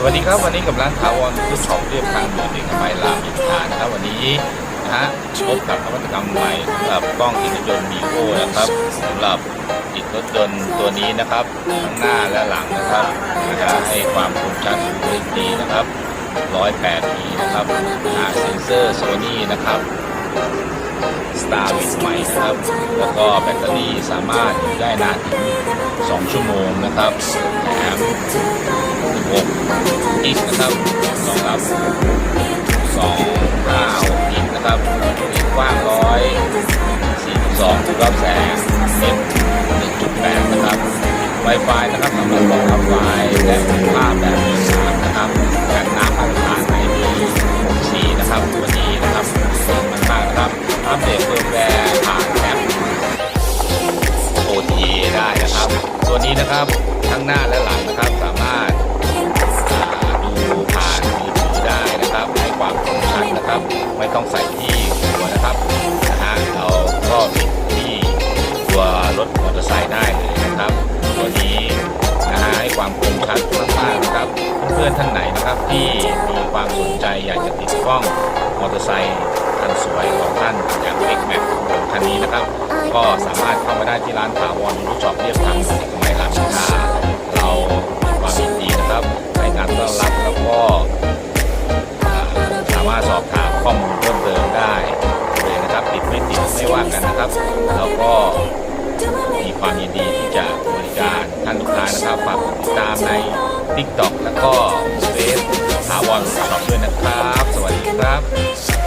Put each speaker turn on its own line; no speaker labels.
สวัสดีครับวันนี้กับร้านถาวรฟุตช็อปเรียบทางด่วนเอกมัยรามอินทรานะครับวันนี้นะฮะพบกับนวัตกรรมใหม่สำหรับกล้องติดรถยนต์มีโอนะครับสำหรับติดรถยนต์ตัวนี้นะครับทั้งหน้าและหลังนะครับจะให้ความคมชัดสูงดีนะครับ 108ปีนะครับหาเซ็นเซอร์โซนี่นะครับ Star w i t ใหม่นะครับแล้วก็แบตเตอรี่สามารถอยู่ได้นานถึง 2 ชั่วโมงนะครับ หกอินนะครับรองรับสองห้าหกอินนะครับมีกว้างร้อยสี่สิบสองรับแสงเน็ตหนึ่งจุดแปดนะครับไวไฟนะครับสำหรับรองรับไฟและภาพแบบมีสามนะครับแบบน้ำผ่านผ่านในมีหกสี่นะครับตัวนี้นะครับเปิดมากนะครับอัปเดตเฟิร์มแวร์ ตัวนี้นะครับทั้งหน้าและหลังนะครับสามารถาดูผ่านมือถือได้นะครับให้ความคมชัดนะครับ ไม่ต้องใส่ที่หัวนะครับนะฮะเราก็ปิดที่ตัวรถมอเตอร์ไซค์ได้เลยนะครับ ตัวนี้นะฮะให้ความคมชัดมากๆนะครับ เพื่อนๆท่านไหนนะครับที่มีความสนใจอยากจะติดกล้องมอเตอร์ไซค์คันสวยของท่านอย่างเล็กแม็กคันนี้นะครับ ก็สามารถเข้ามาได้ที่ร้านถาวรรูช็อปเรียบทางสมัยรามอินทราเราความยินดีนะครับในการต้อนรับแล้วก็สามารถสอบถามข้อมูลเพิ่มเติมได้เลยนะครับติดไม่ติดไม่ว่ากันนะครับแล้วก็มีความยินดีที่จะบริการท่านลูกค้านะครับฝากติดตามใน TikTok แล้วก็เฟซถาวรช็อปด้วยนะครับ สวัสดีครับ